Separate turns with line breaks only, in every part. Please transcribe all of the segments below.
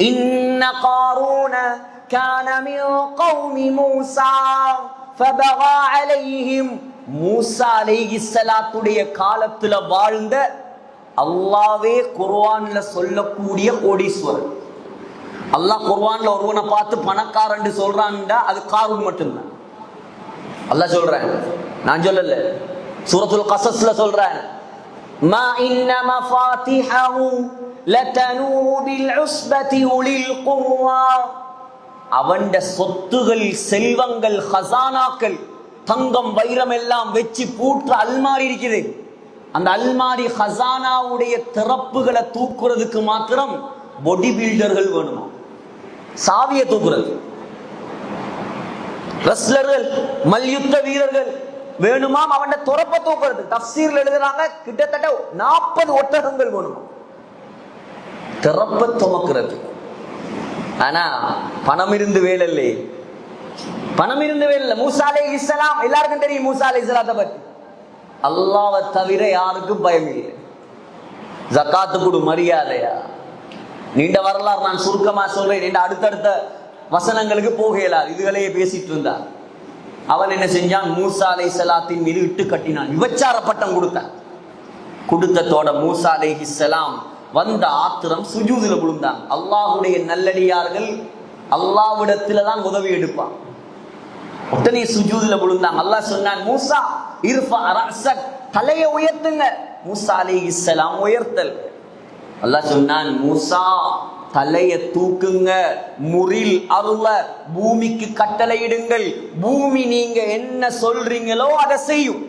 إن قارون كان من قوم موسى فبغى عليهم மூசா அலைஹிஸ்ஸலாத்துடைய காலத்துல வாழ்ந்த அல்லாவே குர்ஆன்ல சொல்லக்கூடிய கோடீஸ்வரன் அல்லாஹ் குர்ஆன்ல ஒருவனை பார்த்து பணக்காரன் சொல்றான்டா அது காரூன் மட்டும்தான் அல்லாஹ் சொல்றேன் நான் சொல்லல சூரத்துல் கசஸ்ல சொல்றேன் ما إن مفاتحه அவண்ட சொத்துகள் செல்வங்கள் ஹசானாக்கள் தங்கம் வைரம் எல்லாம் வச்சு பூற்ற அல்மாரி இருக்குது. அந்த அல்மாரி ஹசானாவுடைய திறப்புகளை தூக்குறதுக்கு மாத்திரம் பொடி பில்டர்கள் வேணுமா? சாவியை தூக்குறது ரெஸ்லர்கள் மல்யுத்த வீரர்கள் வேணுமாம் அவன் துறப்ப தூக்குறது தப்சீர்ல எழுதுறாங்க கிட்டத்தட்ட நாற்பது ஒட்டகங்கள் வேணுமா? திறப்ப துவக்கிறது. ஆனா பணம் இருந்து வேலை பணம் இருந்து வேலை இல்லை மூசா இஸ்லாம் எல்லாருக்கும் தெரியும் மூசா அலை இஸ்லாத்தை பத்தி. அல்லாவை தவிர யாருக்கும் பயம் இல்லை. ஜக்காத்து கொடு மரியாதையா? நீண்ட வரலாறு நான் சுருக்கமா சொல்றேன். நீண்ட அடுத்தடுத்த வசனங்களுக்கு போகலார் இதுகளையே பேசிட்டு இருந்தார். அவன் என்ன செஞ்சான்? மூசா அலை சலாத்தின் மீது இட்டு கட்டினான். விபச்சார பட்டம் கொடுத்தான். கொடுத்ததோட மூசா சலாம் வந்த ஆத்திரம் சுஜூதுல விழுந்தான். அல்லாஹுடைய நல்லடியார்கள் அல்லாவிடத்துல தான் உதவி எடுப்பான். உடனே சுஜூதுல விழுந்தாங்க அல்லாஹ் சொன்னான் மூசா இர்ஃபா ரஅஸக் தலையை உயர்த்துங்க. மூசா அலைஹிஸ்ஸலாம் உயர்த்தல். அல்லாஹ் சொன்னான் மூசா தலைய தூக்குங்க. முறில் அருள பூமிக்கு கட்டளையிடுங்கள் பூமி நீங்க என்ன சொல்றீங்களோ அதை செய்யும்.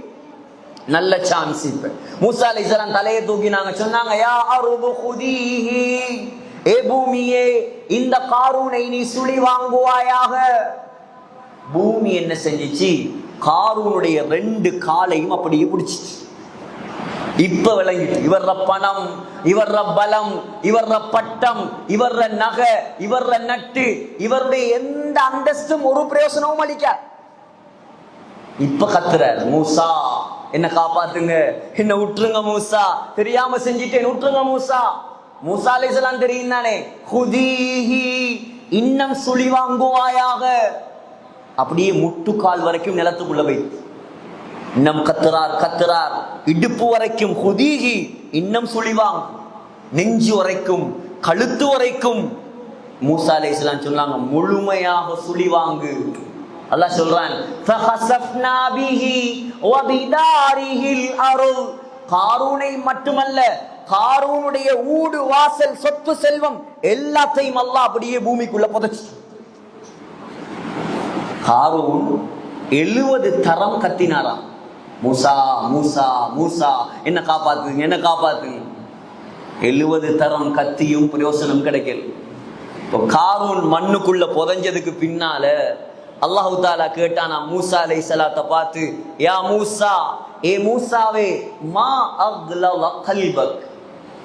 நல்ல சான்ஸ் இப்ப. மூசா அலைஹிஸ்ஸலாம் தலையை தூக்கினாங்க. சொன்னாங்க யா அருது ஏ பூமியே இந்த காரூனை நீ சுழி வாங்குவாயாக. பூமி என்ன செஞ்சுச்சு? காரூனுடைய ரெண்டு காலையும் அப்படியே பிடிச்சிச்சு. இப்ப விளங்கிட்டு இவர்ற பணம் இவர்ற பலம் இவர்ற பட்டம் இவர்ற நகை இவர்ற நட்டு இவருடைய எந்த அந்தஸ்தும் ஒரு பிரயோசனமும் அளிக்க. இப்ப கத்துறார் மூசா. என்ன காப்பாத்துங்க. என்ன விட்டுருங்க மூசா. தெரியாம செஞ்சிட்டேன் விட்டுருங்க மூசா. மூசா அலிசலாம் தெரியும் தானே? ஹுதீஹி இன்னும் சுழி வாங்குவாயாக. அப்படியே முட்டுக்கால் வரைக்கும் நிலத்துக்குள்ள வை இன்னும் கத்துறார் கத்துறார். இடுப்பு வரைக்கும் ஹுதீஹி இன்னும் சுழிவாங் நெஞ்சு வரைக்கும் கழுத்து வரைக்கும். மூசா அலைஹிஸ்ஸலாம் சொன்னாங்க முழுமையாக சுழிவாங்கு அல்லாஹ் சொல்றான் ஃபஹஸஃப்னா பிஹி வ பிதாரிஹில் அருள். காரூனை மட்டுமல்ல காரூனுடைய ஊடு வாசல் சொத்து செல்வம் எல்லாத்தையும் அல்லாஹ் அப்படியே பூமிக்குள்ள புதைச்சு காரூன் எழுவது தரம் கத்தினாராம் மூசா மூசா மூசா என்ன காப்பாத்துங்க என்ன காப்பாத்துங்க எழுவது தரம் கத்தியும் பிரயோசனம் கிடைக்கல. இப்போ காரூன் மண்ணுக்குள்ள புதைஞ்சதுக்கு பின்னால அல்லாஹு தாலா கேட்டானா மூசா அலை சலாத்தை பார்த்து யா மூசா ஏ மூசாவே மா அக்லவ கல்பக்.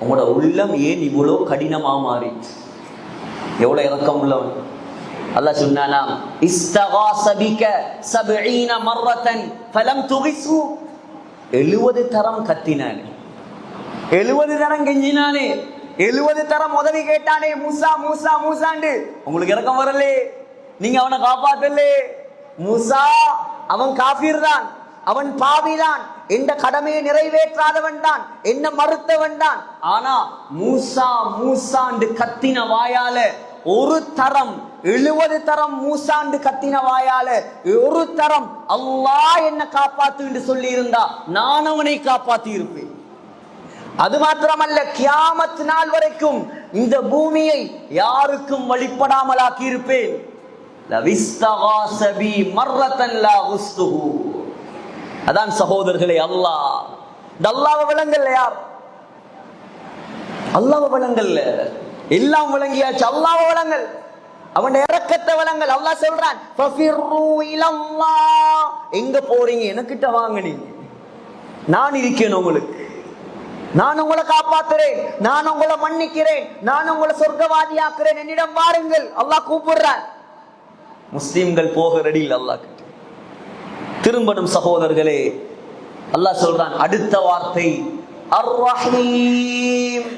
உங்களோட உள்ளம் ஏன் இவ்வளோ கடினமாக மாறி? எவ்வளோ இறக்கம் உள்ளவன்? அல்லாஹ் சொன்னானா இஸ்தகாஸ பிக 70 மர்ரத்தன் ஃபலம் துகிசு. 70 தரம் கத்தினானே. 70 தரம் கெஞ்சினானே. 70 தரம் உதவி கேட்டானே மூசா மூசா மூசாண்டு. உங்களுக்கு இறக்கம் வரலே. நீங்க அவனை காப்பாத்தலே. மூசா அவன் காபீர் தான் அவன் பாவிதான். எந்த கடமையை நிறைவேற்றாதவன் தான். என்ன மறுத்தவன் தான். ஆனா மூசா மூசாண்டு கத்தின வாயால ஒரு தரம் எழுபது தரம் மூசாண்டு கத்தின வாயால ஒரு தரம் அல்லா என்ன காப்பாத்து சொல்லி இருந்தா நான் அவனை காப்பாத்தி இருப்பேன் அது மாத்திரமல்ல கியாமத் நாள் வரைக்கும் இந்த பூமியை யாருக்கும் வழிபடாமல் ஆக்கி அதான் சகோதரர்களே அல்லாஹ். அல்லாவ விளங்கல்ல யார்? அல்லாவ விளங்கல்ல எல்லாம் விளங்கியாச்சு அல்லாவ விளங்கல். அவன் இறக்கத்தை விளங்கல். அல்லா சொல்றான் எங்க போறீங்க? எனக்கிட்ட வாங்க நீங்க. நான் இருக்கேன் உங்களுக்கு. நான் உங்களை காப்பாத்துறேன். நான் உங்களை மன்னிக்கிறேன். நான் உங்களை சொர்க்கவாதியாக்குறேன். என்னிடம் வாருங்கள். அல்லாஹ் கூப்பிடுறான். முஸ்லீம்கள் போக ரெடி இல்லை அல்லாஹ் கிட்ட திரும்பணும் சகோதரர்களே அல்லாஹ் சொல்றான் அடுத்த வார்த்தை அர் ரஹீம்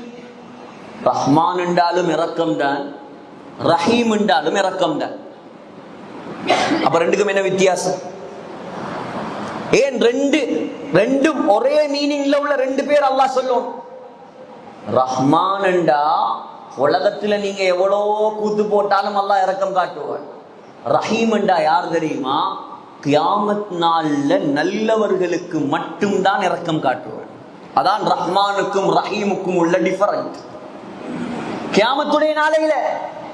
ரஹ்மான் என்றாலும் இறக்கம் தான் ரஹீம் என்றாலும் இறக்கம் தான். அப்ப ரெண்டுக்கும் என்ன வித்தியாசம்? ஏன் ரெண்டு ரெண்டும் ஒரே மீனிங்ல உள்ள ரெண்டு பேர் அல்லாஹ் சொல்லும்? ரஹ்மான் என்றா உலகத்துல நீங்க எவ்வளோ கூத்து போட்டாலும் அல்லாஹ் இறக்கம் காட்டுவான். ரஹீம் என்றா யார் தெரியுமா? கியாமத் நாள்ல நல்லவர்களுக்கு மட்டும்தான் இரக்கம் காட்டுவார் அதான் ரஹ்மானுக்கும் ரஹீமுக்கும் உள்ள டிஃபரண்ட் கியாமத்துடைய நாளையில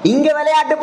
இங்க விளையாட்டு